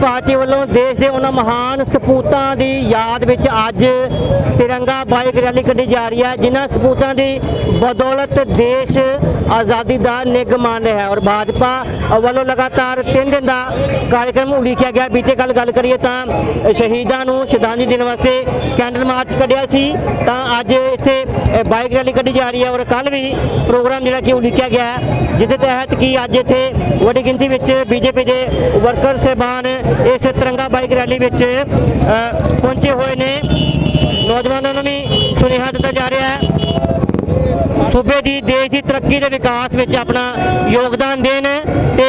Party ਵੱਲੋਂ ਦੇਸ਼ ਦੇ ਉਹਨਾਂ ਮਹਾਨ ਸਪੂਤਾਂ ਦੀ ਯਾਦ ਵਿੱਚ ਅੱਜ ਤਿਰੰਗਾ ਬਾਈਕ ਰੈਲੀ ਕੱਢੀ ਜਾ ਰਹੀ ਹੈ, ਜਿਨ੍ਹਾਂ ਸਪੂਤਾਂ ਦੀ ਬਦੌਲਤ ਦੇਸ਼ ਆਜ਼ਾਦੀ ਦਾ ਨਿੱਘ ਮਾਣ ਰਿਹਾ ਹੈ। ਔਰ ਭਾਜਪਾ ਵੱਲੋਂ ਲਗਾਤਾਰ 3 ਦਿਨ ਦਾ ਕਾਰਜਕ੍ਰਮ ਉਲੀਕਿਆ ਗਿਆ। ਬੀਤੇ ਕੱਲ ਗੱਲ ਕਰੀਏ ਤਾਂ ਸ਼ਹੀਦਾਂ ਨੂੰ ਸ਼ਰਧਾਂਜਲੀ ਦੇਣ ਵਾਸਤੇ ਕੈਂਡਲ ਮਾਰਚ ਕੱਢਿਆ ਸੀ। ਤਾਂ ਅੱਜ ਇੱਥੇ ਬਾਈਕ ਰੈਲੀ ਕੱਢੀ ਜਾ ਰਹੀ ਹੈ। ਔਰ ਕੱਲ ਵੀ ਪ੍ਰੋਗਰਾਮ ਜਿਹੜਾ ਕਿ ਉਲੀਕਿਆ ਗਿਆ ਹੈ। ਜਿਸ ਦੇ ਤਹਿਤ ਕਿ ਅੱਜ ਇੱਥੇ ਵੱਡੀ ਗਿਣਤੀ ਵਿੱਚ ਬੀਜੇਪੀ ਦੇ ਵਰਕਰ ਸਹਿਬਾਨ ਇਸ ਤਿਰੰਗਾ ਬਾਈਕ ਰੈਲੀ ਵਿੱਚ ਪਹੁੰਚੇ ਹੋਏ ਨੇ। ਨੌਜਵਾਨਾਂ ਨੂੰ ਵੀ ਸੁਨੇਹਾ ਦਿੱਤਾ ਜਾ ਰਿਹਾ ਹੈ। ਸੂਬੇ ਦੀ ਦੇਸ਼ ਦੀ ਤਰੱਕੀ ਦੇ ਵਿਕਾਸ ਵਿੱਚ ਆਪਣਾ ਯੋਗਦਾਨ ਦੇਣ ਤੇ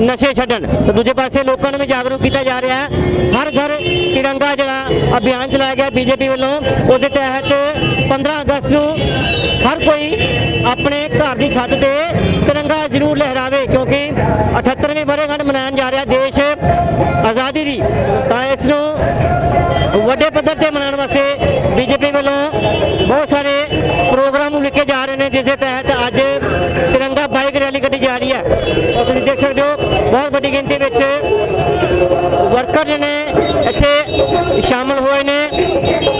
ਨਸ਼ੇ ਛੱਡਣ। ਤੇ ਦੂਜੇ ਪਾਸੇ ਲੋਕਾਂ ਨੂੰ ਵੀ ਜਾਗਰੂਕ ਕੀਤਾ ਜਾ ਰਿਹਾ ਹੈ। ਹਰ ਘਰ ਤਿਰੰਗਾ ਜਿਹੜਾ ਅਭਿਆਨ ਚਲਾਇਆ ਗਿਆ ਬੀਜੇਪੀ ਵੱਲੋਂ, ਉਹਦੇ ਤਹਿਤ 15 ਅਗਸਤ ਨੂੰ ਹਰ ਕੋਈ ਆਪਣੇ ਘਰ ਦੀ ਛੱਤ ਤੇ ਤਿਰੰਗਾ ਜ਼ਰੂਰ ਲਹਿਰਾਵੇ, ਕਿਉਂਕਿ 78ਵੇਂ ਵਰ੍ਹੇਗੰਢ ਮਨਾਉਣ ਜਾ ਰਿਹਾ ਦੇਸ਼ ਆਜ਼ਾਦੀ ਦੀ। ਤਾਂ ਇਸ ਨੂੰ ਵੱਡੇ ਪੱਧਰ ਤੇ ਮਨਾਉਣ ਵਾਸਤੇ ਬੀਜੇਪੀ ਵੱਲੋਂ ਬਹੁਤ ਸਾਰੇ ਪ੍ਰੋਗਰਾਮ ਨੂੰ ਲਿਖੇ ਜਾ ਰਹੇ ਨੇ ਜਿਸ ਦੇ ਤਹਿਤ ਅੱਜ ਤਿਰੰਗਾ ਬਾਈਕ ਰੈਲੀ ਕੱਢੀ ਜਾ ਰਹੀ ਹੈ। ਔਰ ਤੁਸੀਂ ਦੇਖ ਸਕਦੇ ਹੋ, ਬਹੁਤ ਵੱਡੀ ਗਿਣਤੀ ਵਿੱਚ ਵਰਕਰ ਜਿਹੜੇ ਨੇ ਇੱਥੇ ਸ਼ਾਮਲ ਹੋਏ ਨੇ।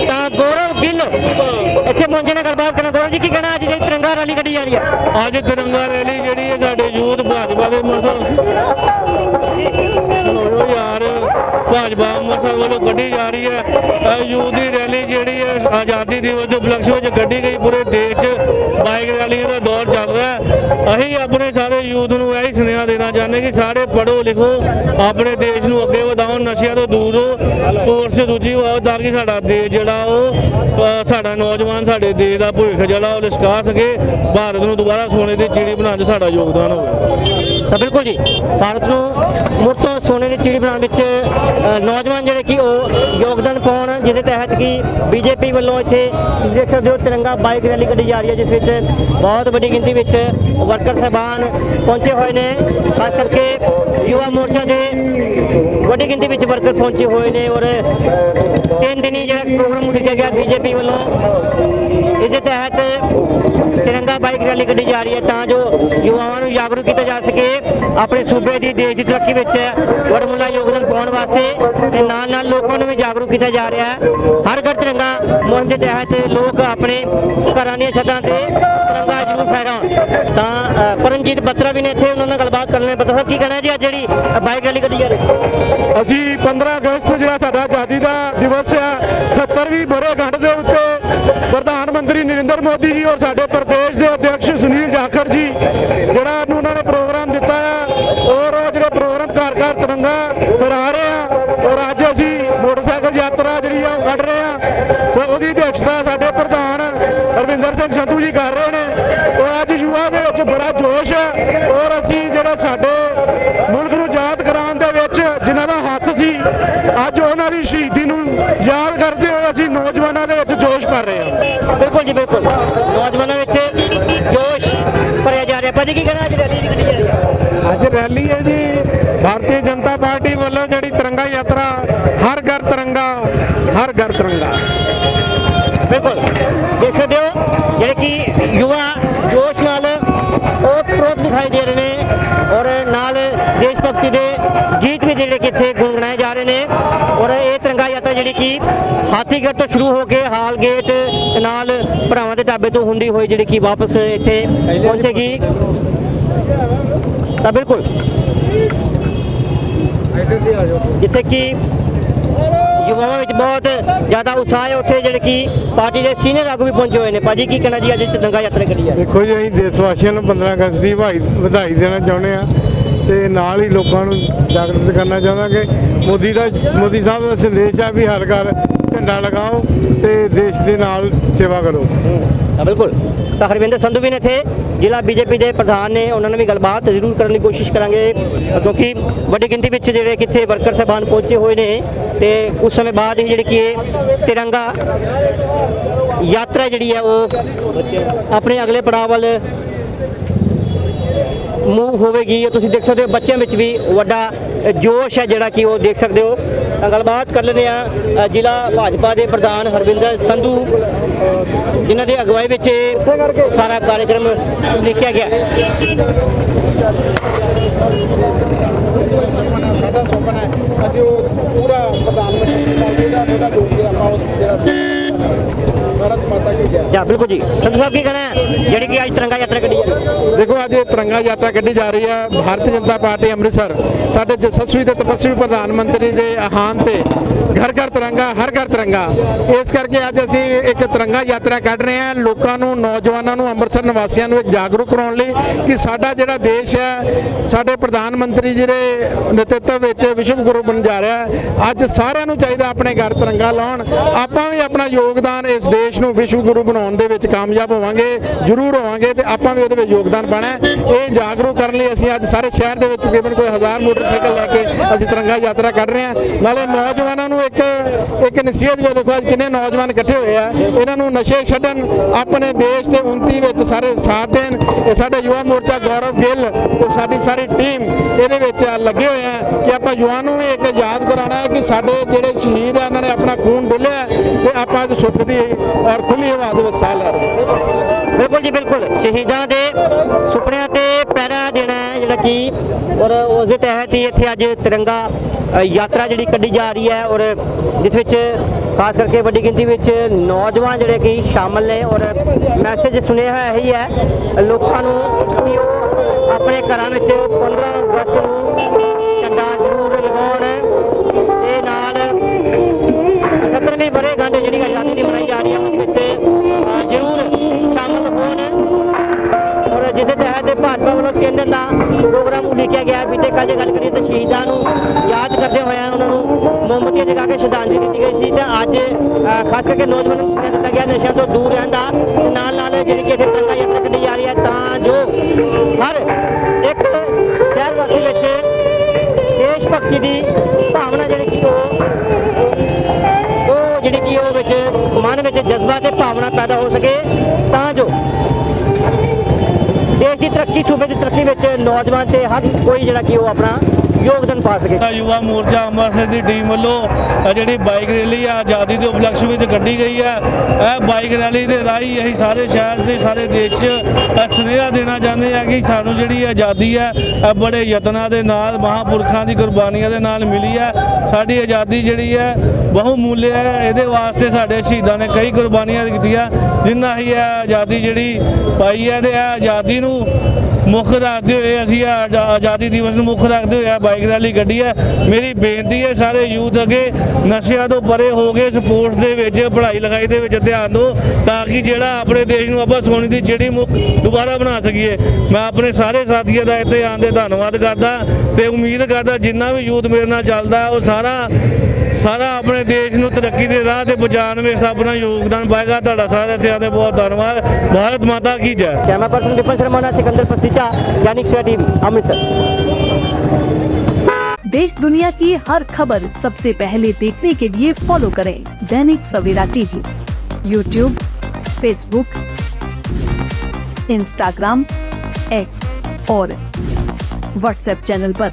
ਤਾਂ ਗੌਰਵ ਗਿੱਲ ਇੱਥੇ ਪਹੁੰਚੇ ਨੇ, ਗੱਲਬਾਤ ਕਰਨ। ਗੌਰਵ ਜੀ, ਕੀ ਕਹਿਣਾ ਅੱਜ ਜਿਹੜੀ ਤਿਰੰਗਾ ਰੈਲੀ ਕੱਢੀ ਜਾ ਰਹੀ ਹੈ। ਅੱਜ ਤਿਰੰਗਾ ਰੈਲੀ ਜਿਹੜੀ ਹੈ, ਸਾਡੇ ਯੂਥ ਭਾਜਪਾ ਦੇ ਮੋਟਰਸਾਈਕਲ ਭਾਜਪਾ ਮੋਟਰਸਾਈਕਲ ਵੱਲੋਂ ਕੱਢੀ ਜਾ ਰਹੀ ਹੈ। ਯੂਥ ਦੀ ਰੈਲੀ ਜਿਹੜੀ ਹੈ, ਆਜ਼ਾਦੀ ਦਿਵਸ ਦੇ ਉਪਲਕਸ਼ ਵਿੱਚ ਕੱਢੀ ਗਈ। ਪੂਰੇ ਦੇਸ਼ 'ਚ ਬਾਈਕ ਰੈਲੀਆਂ ਦਾ ਦੌਰ ਚੱਲ ਰਿਹਾ ਹੈ। ਅਸੀਂ ਆਪਣੇ ਸਾਰੇ ਯੂਥ ਨੂੰ ਇਹੀ ਸੁਨੇਹਾ ਦੇਣਾ ਚਾਹੁੰਦੇ ਕਿ ਸਾਰੇ ਪੜ੍ਹੋ ਲਿਖੋ, ਆਪਣੇ ਦੇਸ਼ ਨੂੰ ਅੱਗੇ ਵਧਾਓ, ਨਸ਼ਿਆਂ ਤੋਂ ਦੂਰ ਰਹੋ, ਸਪੋਰਟਸ 'ਚ ਰੁਚੀ ਹੋਓ ਤਾਂ ਕਿ ਸਾਡਾ ਦੇਸ਼ ਜਿਹੜਾ ਉਹ ਸਾਡਾ ਨੌਜਵਾਨ, ਸਾਡੇ ਦੇਸ਼ ਦਾ ਭਵਿੱਖ ਜਿਹੜਾ ਉਹ ਲਿਸ਼ਕਾ ਸਕੇ। ਭਾਰਤ ਨੂੰ ਦੁਬਾਰਾ ਸੋਨੇ ਦੀ ਚਿੜੀ ਬਣਾਉਣ 'ਚ ਸਾਡਾ ਯੋਗਦਾਨ ਹੋਵੇ। ਤਾਂ ਬਿਲਕੁਲ ਜੀ। ਭਾਰਤ ਨੂੰ ਮੁੜ ਤੋਂ ਸੋਨੇ ਦੀ ਚਿੜੀ ਬਣਾਉਣ ਵਿੱਚ ਨੌਜਵਾਨ ਜਿਹੜੇ ਕਿ ਉਹ ਯੋਗਦਾਨ ਪਾਉਣ ਜਿਹਦੇ ਤਹਿਤ ਕਿ ਬੀਜੇਪੀ ਵੱਲੋਂ ਇੱਥੇ ਤੁਸੀਂ ਦੇਖ ਸਕਦੇ ਹੋ ਤਿਰੰਗਾ ਬਾਈਕ ਰੈਲੀ ਕੱਢੀ ਜਾ ਰਹੀ ਹੈ, ਜਿਸ ਵਿੱਚ ਬਹੁਤ ਵੱਡੀ ਗਿਣਤੀ ਵਿੱਚ ਵਰਕਰ ਸਹਿਬਾਨ ਪਹੁੰਚੇ ਹੋਏ ਨੇ। ਖਾਸ ਕਰਕੇ ਯੁਵਾ ਮੋਰਚਾ ਦੇ ਵੱਡੀ ਗਿਣਤੀ ਵਿੱਚ ਵਰਕਰ ਪਹੁੰਚੇ ਹੋਏ ਨੇ ਔਰ ਤਿੰਨ ਦਿਨੀ ਜਿਹੜਾ ਪ੍ਰੋਗਰਾਮ ਉਲੀਕਿਆ ਗਿਆ ਬੀਜੇਪੀ ਵੱਲੋਂ। ਇਸ ਦੇ ਤਹਿਤ ਤਿਰੰਗਾ ਬਾਈਕ ਰੈਲੀ ਕੱਢੀ ਜਾ ਰਹੀ ਹੈ ਤਾਂ ਜੋ ਯੁਵਾਵਾਂ ਨੂੰ ਜਾਗਰੂਕ ਕੀਤਾ ਜਾ ਸਕੇ। ਆਪਣੇ ਸੂਬੇ ਦੀ ਦੇਸ਼ ਦੀ ਤਰੱਕੀ ਵਿੱਚ ਵਡਮੁੱਲਾ ਯੋਗਦਾਨ ਪਾਉਣ ਵਾਸਤੇ ਤੇ ਨਾਲ ਨਾਲ ਲੋਕਾਂ ਨੂੰ ਵੀ ਜਾਗਰੂਕ ਕੀਤਾ ਜਾ ਰਿਹਾ ਹੈ। ਹਰ ਘਰ ਤਿਰੰਗਾ ਮੁਹਿੰਮ ਦੇ ਤਹਿਤ ਲੋਕ ਆਪਣੇ ਘਰਾਂ ਦੀਆਂ ਛੱਤਾਂ ਤੇ ਤਿਰੰਗਾ ਜ਼ਰੂਰ ਫਹਿਰਾਉਣ। ਤਾਂ ਪਰਮਜੀਤ ਬੱਤਰਾ ਵੀ ਨੇ ਇੱਥੇ ਉਹਨਾਂ ਨਾਲ ਗੱਲਬਾਤ ਕਰਨ ਲਈ ਬੱਤਰਾ ਸਾਹਿਬ, ਕੀ ਕਹਿਣਾ ਜੀ ਅੱਜ ਜਿਹੜੀ ਬਾਈਕ ਰੈਲੀ ਕੱਢੀ ਜਾ ਰਹੀ ਅਸੀਂ 15 ਅਗਸਤ ਜਿਹੜਾ ਸਾਡਾ ਆਜ਼ਾਦੀ ਦਾ ਦਿਵਸ ਹੈ 78ਵੀਂ ਬਰੇਗੰਢ ਦੇ ਉੱਤੇ ਪ੍ਰਧਾਨ ਮੰਤਰੀ ਨਰਿੰਦਰ ਮੋਦੀ ਜੀ ਔਰ ਸਾਡੇ ਪ੍ਰਦੇਸ਼ ਦੇ ਅਧਿਕਸ਼ ਸੁਨੀਲ ਜਾਖੜ ਜੀ, ਜਿਹੜਾ ਨੂੰ ਉਹਨਾਂ ਨੇ ਪ੍ਰੋਗਰਾਮ ਦਿੱਤਾ ਹੈ ਔਰ ਉਹ ਜਿਹੜੇ ਪ੍ਰੋਗਰਾਮ ਘਰ ਘਰ ਤਿਰੰਗਾ ਫਹਿਰਾ ਰਹੇ ਆ, ਔਰ ਅੱਜ ਅਸੀਂ ਮੋਟਰਸਾਈਕਲ ਯਾਤਰਾ ਜਿਹੜੀ ਆ ਉਹ ਕੱਢ ਰਹੇ ਆ। ਸੋ ਉਹਦੀ ਅਧਿਕਸ਼ਤਾ ਸਾਡੇ ਪ੍ਰਧਾਨ ਰਵਿੰਦਰ ਸਿੰਘ ਸੰਧੂ ਜੀ ਕਰ ਰਹੇ ਨੇ, ਔਰ ਅੱਜ ਯੁਵਾ ਦੇ ਵਿੱਚ ਬੜਾ ਜੋਸ਼ ਹੈ ਔਰ ਅਸੀਂ ਜਿਹੜਾ ਸਾਡੇ ਮੁਲਕ ਨੂੰ ਯਾਦ ਕਰਾਉਣ ਦੇ ਵਿੱਚ ਜਿਨ੍ਹਾਂ ਦਾ ਹੱਥ ਸੀ, ਅੱਜ ਉਹਨਾਂ ਦੀ ਸ਼ਹੀਦੀ ਨੂੰ ਯਾਦ ਕਰਦੇ ਹੋਏ ਅਸੀਂ ਨੌਜਵਾਨਾਂ ਦੇ ਵਿੱਚ ਜੋਸ਼ ਭਰ ਰਹੇ ਹਾਂ। ਬਿਲਕੁਲ ਜੀ, ਬਿਲਕੁਲ। ਨੌਜਵਾਨ ਭਾਜੀ ਕੀ ਕਹਿਣਾ ਅੱਜ ਰੈਲੀ ਕੱਢੀ ਜਾ ਰਹੀ ਹੈ ਅੱਜ ਰੈਲੀ ਹੈ ਜੀ ਭਾਰਤੀ ਜਨਤਾ ਪਾਰਟੀ ਵੱਲੋਂ ਜਿਹੜੀ ਤਿਰੰਗਾ ਯਾਤਰਾ ਹਰ ਘਰ ਤਿਰੰਗਾ ਹਰ ਘਰ ਤਿਰੰਗਾ। ਬਿਲਕੁਲ। ਦੇਖ ਸਕਦੇ ਹੋ ਜਿਹੜੇ ਕਿ ਯੁਵਾ ਜੋਸ਼ ਨਾਲ ਉਹ ਪ੍ਰੋਤ ਦਿਖਾਈ ਦੇ ਰਹੇ ਨੇ ਔਰ ਨਾਲ ਦੇਸ਼ ਭਗਤੀ ਦੇ ਗੀਤ ਵੀ ਜਿਹੜੇ ਕਿ ਇੱਥੇ ਗੁੰਗਣਾਏ ਜਾ ਰਹੇ ਨੇ। ਯਾਤਰਾ ਜਿਹੜੀ ਕਿ ਹਾਥੀਗੜ੍ਹ ਤੋਂ ਸ਼ੁਰੂ ਹੋ ਕੇ ਹਾਲ ਨਾਲ ਭਰਾਵਾਂ ਦੇ ਢਾਬੇ ਤੋਂ ਹੁੰਦੀ ਹੋਈ ਜਿਹੜੀ ਕਿ ਵਾਪਸ ਇੱਥੇ ਪਹੁੰਚੇਗੀ। ਤਾਂ ਬਿਲਕੁਲ। ਜਿੱਥੇ ਕਿ ਯੁਵਾਵਾਂ ਵਿੱਚ ਬਹੁਤ ਜ਼ਿਆਦਾ ਉਤਸ਼ਾਹ ਹੈ, ਉੱਥੇ ਜਿਹੜੇ ਕਿ ਪਾਰਟੀ ਦੇ ਸੀਨੀਅਰ ਆਗੂ ਵੀ ਪਹੁੰਚੇ ਹੋਏ ਨੇ। ਭਾਜੀ, ਕੀ ਕਹਿਣਾ ਜੀ? ਅੱਜ ਦੰਗਾ ਯਾਤਰਾ ਕਰੀ ਹੈ। ਦੇਖੋ ਜੀ, ਅਸੀਂ ਦੇਸ਼ ਵਾਸੀਆਂ ਨੂੰ 15 ਅਗਸਤ ਦੀ ਵਧਾਈ ਵਧਾਈ ਦੇਣਾ ਚਾਹੁੰਦੇ ਆ ਤੇ ਨਾਲ ਹੀ ਲੋਕਾਂ ਨੂੰ ਜਾਗਰੂਕ ਕਰਨਾ ਚਾਹਾਂਗੇ। ਮੋਦੀ ਦਾ, ਮੋਦੀ ਸਾਹਿਬ ਦਾ ਸੰਦੇਸ਼ ਹੈ ਵੀ ਹਰ ਘਰ ਝੰਡਾ ਲਗਾਓ ਤੇ ਦੇਸ਼ ਦੇ ਨਾਲ ਸੇਵਾ ਕਰੋ। ਬਿਲਕੁਲ। ਤਾਂ ਹਰਵਿੰਦਰ ਸੰਧੂ ਵੀ ਨੇ ਇੱਥੇ ਜ਼ਿਲ੍ਹਾ ਬੀਜੇਪੀ ਦੇ ਪ੍ਰਧਾਨ ਨੇ, ਉਹਨਾਂ ਨਾਲ ਵੀ ਗੱਲਬਾਤ ਜ਼ਰੂਰ ਕਰਨ ਦੀ ਕੋਸ਼ਿਸ਼ ਕਰਾਂਗੇ, ਕਿਉਂਕਿ ਵੱਡੀ ਗਿਣਤੀ ਵਿੱਚ ਜਿਹੜੇ ਕਿੱਥੇ ਵਰਕਰ ਸਾਹਿਬਾਨ ਪਹੁੰਚੇ ਹੋਏ ਨੇ ਤੇ ਕੁਝ ਸਮੇਂ ਬਾਅਦ ਹੀ ਜਿਹੜੀ ਕਿ ਇਹ ਤਿਰੰਗਾ ਯਾਤਰਾ ਜਿਹੜੀ ਹੈ ਉਹ ਆਪਣੇ ਅਗਲੇ ਪੜਾਅ ਵੱਲ ਮੂਵ ਹੋਵੇਗੀ ਤੁਸੀਂ ਦੇਖ ਸਕਦੇ ਹੋ ਬੱਚਿਆਂ ਵਿੱਚ ਵੀ ਵੱਡਾ ਜੋਸ਼ ਹੈ ਜਿਹੜਾ ਕਿ ਉਹ ਦੇਖ ਸਕਦੇ ਹੋ। ਤਾਂ ਗੱਲਬਾਤ ਕਰ ਲੈਂਦੇ ਆ ਜ਼ਿਲ੍ਹਾ ਭਾਜਪਾ ਦੇ ਪ੍ਰਧਾਨ ਹਰਵਿੰਦਰ ਸੰਧੂ ਜਿਨ੍ਹਾਂ ਦੀ ਅਗਵਾਈ ਵਿੱਚ ਸਾਰਾ ਕਾਰਜਕ੍ਰਮ ਲਿਖਿਆ ਗਿਆ। ਹੈ। ਸਾਡਾ ਸੁਪਨਾ ਹੈ। ਅਸੀਂ ਉਹ ਪੂਰਾ ਪ੍ਰਧਾਨ ਮੰਤਰੀ ਦਾ ਜਿਹੜਾ ਉਹਦਾ ਜੋ ਕਿ ਆਪਾਂ ਉਸ ਜਿਹੜਾ ਭਾਰਤ ਮਾਤਾ ਕੀ ਜੈ ਜਾਂ ਬਿਲਕੁਲ ਜੀ। ਸੰਧੂ ਸਾਹਿਬ ਕੀ ਕਹਿਣਾ ਹੈ? ਜਿਹੜੀ ਕਿ ਅੱਜ ਤਿਰੰਗਾ ਯਾਤਰਾ ਕੱਢੀ ਦੇਖੋ, ਅੱਜ ਇਹ ਤਿਰੰਗਾ ਯਾਤਰਾ ਕੱਢੀ ਜਾ ਰਹੀ ਹੈ ਭਾਰਤੀ ਜਨਤਾ ਪਾਰਟੀ ਅੰਮ੍ਰਿਤਸਰ, ਸਾਡੇ ਜਸਸਵੀ ਤੇ ਤਪਸਵੀ ਪ੍ਰਧਾਨ ਮੰਤਰੀ ਦੇ ਆਹਾਨ ਤੇ ਘਰ ਘਰ ਤਿਰੰਗਾ, ਹਰ ਘਰ ਤਿਰੰਗਾ। ਇਸ ਕਰਕੇ ਅੱਜ ਅਸੀਂ ਇੱਕ ਤਿਰੰਗਾ ਯਾਤਰਾ ਕੱਢ ਰਹੇ ਹਾਂ। ਲੋਕਾਂ ਨੂੰ, ਨੌਜਵਾਨਾਂ ਨੂੰ, ਅੰਮ੍ਰਿਤਸਰ ਨਿਵਾਸੀਆਂ ਨੂੰ ਇੱਕ ਜਾਗਰੂਕ ਕਰਾਉਣ ਲਈ ਕਿ ਸਾਡਾ ਜਿਹੜਾ ਦੇਸ਼ ਹੈ, ਸਾਡੇ ਪ੍ਰਧਾਨ ਮੰਤਰੀ ਜੀ ਦੇ ਨੇਤਰਤਵ ਵਿੱਚ ਵਿਸ਼ਵ ਗੁਰੂ ਬਣ ਜਾ ਰਿਹਾ ਹੈ। ਅੱਜ ਸਾਰਿਆਂ ਨੂੰ ਚਾਹੀਦਾ ਆਪਣੇ ਘਰ ਤਿਰੰਗਾ ਲਾਉਣ। ਆਪਾਂ ਵੀ ਆਪਣਾ ਯੋਗਦਾਨ ਇਸ ਦੇਸ਼ ਨੂੰ ਵਿਸ਼ਵ ਗੁਰੂ ਬਣਾਉਣ ਦੇ ਵਿੱਚ ਕਾਮਯਾਬ ਹੋਵਾਂਗੇ, ਜ਼ਰੂਰ ਹੋਵਾਂਗੇ ਤੇ ਆਪਾਂ ਵੀ ਉਹਦੇ ਵਿੱਚ ਯੋਗਦਾਨ ਪਾਣਾ ਹੈ। ਇਹ ਜਾਗਰੂਕ ਕਰਨ ਲਈ ਅਸੀਂ ਅੱਜ ਸਾਰੇ ਸ਼ਹਿਰ ਦੇ ਵਿੱਚ ਤਕਰੀਬਨ ਕੋਈ ਹਜ਼ਾਰ ਮੋਟਰਸਾਈਕਲ ਲੈ ਕੇ ਅਸੀਂ ਤਿਰੰਗਾ ਯਾਤਰਾ ਕੱਢ ਰਹੇ ਹਾਂ। ਨਾਲੇ ਨੌਜਵਾਨਾਂ ਨੂੰ ਇੱਕ ਇੱਕ ਨਸੀਹਤ ਵੀ ਦੇਖੋ ਅੱਜ ਕਿੰਨੇ ਨੌਜਵਾਨ ਇਕੱਠੇ ਹੋਏ ਆ। ਇਹਨਾਂ ਨੂੰ ਨਸ਼ੇ ਛੱਡਣ ਆਪਣੇ ਦੇਸ਼ ਦੇ ਉન્નਤੀ ਵਿੱਚ ਸਾਰੇ ਸਾਥ ਦੇਣ। ਇਹ ਸਾਡਾ ਯੁਵਾ ਮੋਰਚਾ ਗੌਰਵ ਗਿੱਲ ਤੇ ਸਾਡੀ ਸਾਰੀ ਟੀਮ ਇਹਦੇ ਵਿੱਚ ਲੱਗੇ ਹੋਏ ਆ ਕਿ ਆਪਾਂ ਯੁਵਾ ਨੂੰ ਵੀ ਇੱਕ ਯਾਦ ਕਰਾਉਣਾ ਹੈ ਕਿ ਸਾਡੇ ਜਿਹੜੇ ਸ਼ਹੀਦ ਆ ਉਹਨਾਂ ਨੇ ਆਪਣਾ ਖੂਨ ਡੁੱਲਿਆ ਹੈ ਤੇ ਆਪਾਂ ਅੱਜ ਸੁੱਖ ਦੀ ਔਰ ਖੁੱਲੀ ਹਵਾ ਦੇ ਵਿੱਚ ਸਾਹ ਲੈ ਰਹੇ ਹਾਂ। ਬਿਲਕੁਲ ਜੀ, ਬਿਲਕੁਲ। ਸ਼ਹੀਦਾਂ ਦੇ ਸੁਪਨਿਆਂ ਤੇ ਪਹਿਰਾ ਦੇਣਾ ਹੈ ਜਿਹੜਾ ਕਿ ਔਰ ਉਸ ਦੇ ਤਹਿਤ ਹੀ ਇੱਥੇ ਅੱਜ ਤਿਰੰਗਾ ਯਾਤਰਾ ਜਿਹੜੀ ਕੱਢੀ ਜਾ ਰਹੀ ਹੈ ਔਰ ਜਿਸ ਵਿੱਚ ਖਾਸ ਕਰਕੇ ਵੱਡੀ ਗਿਣਤੀ ਵਿੱਚ ਨੌਜਵਾਨ ਜਿਹੜੇ ਕਿ ਸ਼ਾਮਲ ਨੇ ਔਰ ਮੈਸੇਜ ਸੁਨੇਹਾ ਇਹੀ ਹੈ, ਲੋਕਾਂ ਨੂੰ ਕਿ ਉਹ ਆਪਣੇ ਘਰਾਂ ਵਿੱਚ 15 ਅਗਸਤ ਨੂੰ ਝੰਡਾ ਜ਼ਰੂਰ ਲਗਾਉਣ ਤੇ ਨਾਲ 78ਵੀਂ ਵਰ੍ਹੇਗੰਢ ਜਿਹੜੀ ਆਜ਼ਾਦੀ ਦੀ ਮਨਾਈ ਜਾ ਰਹੀ ਹੈ, ਉਸ ਵਿੱਚ ਜਿਸ ਦੇ ਤਹਿਤ ਭਾਜਪਾ ਵੱਲੋਂ ਤਿੰਨ ਦਿਨ ਦਾ ਪ੍ਰੋਗਰਾਮ ਉਲੀਕਿਆ ਗਿਆ। ਬੀਤੇ ਕੱਲ੍ਹ ਜੇ ਗੱਲ ਕਰੀਏ ਤਾਂ ਸ਼ਹੀਦਾਂ ਨੂੰ ਯਾਦ ਕਰਦੇ ਹੋਇਆ ਉਹਨਾਂ ਨੂੰ ਮੋਮਬੱਤੀਆਂ ਜਗਾ ਕੇ ਸ਼ਰਧਾਂਜਲੀ ਦਿੱਤੀ ਗਈ ਸੀ ਤੇ ਅੱਜ ਖਾਸ ਕਰਕੇ ਨੌਜਵਾਨਾਂ ਨੂੰ ਸੁਣਿਆ ਦਿੱਤਾ ਗਿਆ ਨਸ਼ਿਆਂ ਤੋਂ ਦੂਰ ਰਹਿਣ ਦਾ ਤੇ ਨਾਲ ਨਾਲ ਜਿਹੜੀ ਕਿ ਇੱਥੇ ਤਿਰੰਗਾ ਯਾਤਰਾ ਕੱਢੀ ਜਾ ਰਹੀ ਹੈ ਤਾਂ ਜੋ ਹਰ ਇੱਕ ਸ਼ਹਿਰ ਵਾਸੀ ਵਿੱਚ ਦੇਸ਼ ਭਗਤੀ ਦੀ ਭਾਵਨਾ ਜਿਹੜੀ ਕਿ ਉਹ ਉਹ ਜਿਹੜੀ ਕਿ ਉਹ ਵਿੱਚ ਮਨ ਵਿੱਚ ਜਜ਼ਬਾ ਤੇ ਭਾਵਨਾ ਪੈਦਾ ਹੋ ਦੇਸ਼ ਸੂਬੇ ਦੀ ਤਰੱਕੀ ਵਿੱਚ ਨੌਜਵਾਨ ਤੇ ਹਰ ਕੋਈ ਜਿਹੜਾ ਕਿ ਉਹ ਆਪਣਾ ਯੋਗਦਾਨ ਪਾ ਸਕੇ। ਦਾ ਯੁਵਾ ਮੋਰਚਾ ਅੰਮ੍ਰਿਤਸਰ ਦੀ ਟੀਮ ਵੱਲੋਂ ਜਿਹੜੀ ਬਾਈਕ ਰੈਲੀ ਆ, ਆਜ਼ਾਦੀ ਦੇ ਉਪਲਕਸ਼ ਵਿੱਚ ਕੱਢੀ ਗਈ ਹੈ। ਇਹ ਬਾਈਕ ਰੈਲੀ ਦੇ ਰਾਹੀਂ ਅਸੀਂ ਸਾਰੇ ਸ਼ਹਿਰ ਦੇ, ਸਾਰੇ ਦੇਸ਼ 'ਚ ਇਹ ਸੁਨੇਹਾ ਦੇਣਾ ਚਾਹੁੰਦੇ ਆ ਕਿ ਸਾਨੂੰ ਜਿਹੜੀ ਆਜ਼ਾਦੀ ਹੈ ਇਹ ਬੜੇ ਯਤਨਾਂ ਦੇ ਨਾਲ, ਮਹਾਪੁਰਖਾਂ ਦੀ ਕੁਰਬਾਨੀਆਂ ਦੇ ਨਾਲ ਮਿਲੀ ਹੈ। ਸਾਡੀ ਆਜ਼ਾਦੀ ਜਿਹੜੀ ਹੈ ਬਹੁ ਮੁੱਲ ਹੈ। ਇਹਦੇ ਵਾਸਤੇ ਸਾਡੇ ਸ਼ਹੀਦਾਂ ਨੇ ਕਈ ਕੁਰਬਾਨੀਆਂ ਦਿੱਤੀਆਂ ਜਿਨ੍ਹਾਂ ਹੀ ਇਹ ਆਜ਼ਾਦੀ ਜਿਹੜੀ ਪਾਈ ਹੈ ਤੇ ਇਹ ਆਜ਼ਾਦੀ ਨੂੰ ਮੁੱਖ ਰੱਖਦੇ ਹੋਏ ਅਸੀਂ ਆਜ਼ਾ- ਆਜ਼ਾਦੀ ਦਿਵਸ ਨੂੰ ਮੁੱਖ ਰੱਖਦੇ ਹੋਏ ਇਹ ਬਾਈਕ ਰੈਲੀ ਕੱਢੀ ਹੈ ਮੇਰੀ ਬੇਨਤੀ ਹੈ ਸਾਰੇ ਯੂਥ ਅੱਗੇ ਨਸ਼ਿਆਂ ਤੋਂ ਪਰੇ ਹੋ ਕੇ ਸਪੋਰਟਸ ਦੇ ਵਿੱਚ, ਪੜ੍ਹਾਈ ਲਿਖਾਈ ਦੇ ਵਿੱਚ ਧਿਆਨ ਦਿਓ, ਤਾਂ ਕਿ ਜਿਹੜਾ ਆਪਣੇ ਦੇਸ਼ ਨੂੰ ਆਪਾਂ ਸੋਨੇ ਦੀ ਚਿੜੀ ਮੁੱਖ ਦੁਬਾਰਾ ਬਣਾ ਸਕੀਏ। ਮੈਂ ਆਪਣੇ ਸਾਰੇ ਸਾਥੀਆਂ ਦਾ ਇੱਥੇ ਆਉਣ ਦੇ ਧੰਨਵਾਦ ਕਰਦਾ ਤੇ ਉਮੀਦ ਕਰਦਾ ਜਿੰਨਾ ਵੀ ਯੂਥ ਮੇਰੇ ਨਾਲ ਚੱਲਦਾ, ਉਹ ਸਾਰਾ ਸਾਰਾ ਆਪਣੇ ਦੇਸ਼ ਨੂੰ ਤਰੱਕੀ ਦੇ ਰਾਹ ਤੇ ਪਹੁੰਚਾਉਣ ਵਿੱਚ ਆਪਣਾ ਯੋਗਦਾਨ ਪਾਏਗਾ ਤੁਹਾਡਾ ਸਾਰਿਆਂ ਤੇ ਆਦੇ ਬਹੁਤ ਧੰਨਵਾਦ ਭਾਰਤ ਮਾਤਾ ਕੀ ਜੈ कैमरा पर्सन विपिन शर्मा नाथ सिकंदर पसीचा यानी स्वेट टीवी अमृतसर देश दुनिया की हर खबर सबसे पहले देखने के लिए फॉलो करें Dainik Savera TV YouTube Facebook Instagram X और व्हाट्सएप चैनल पर।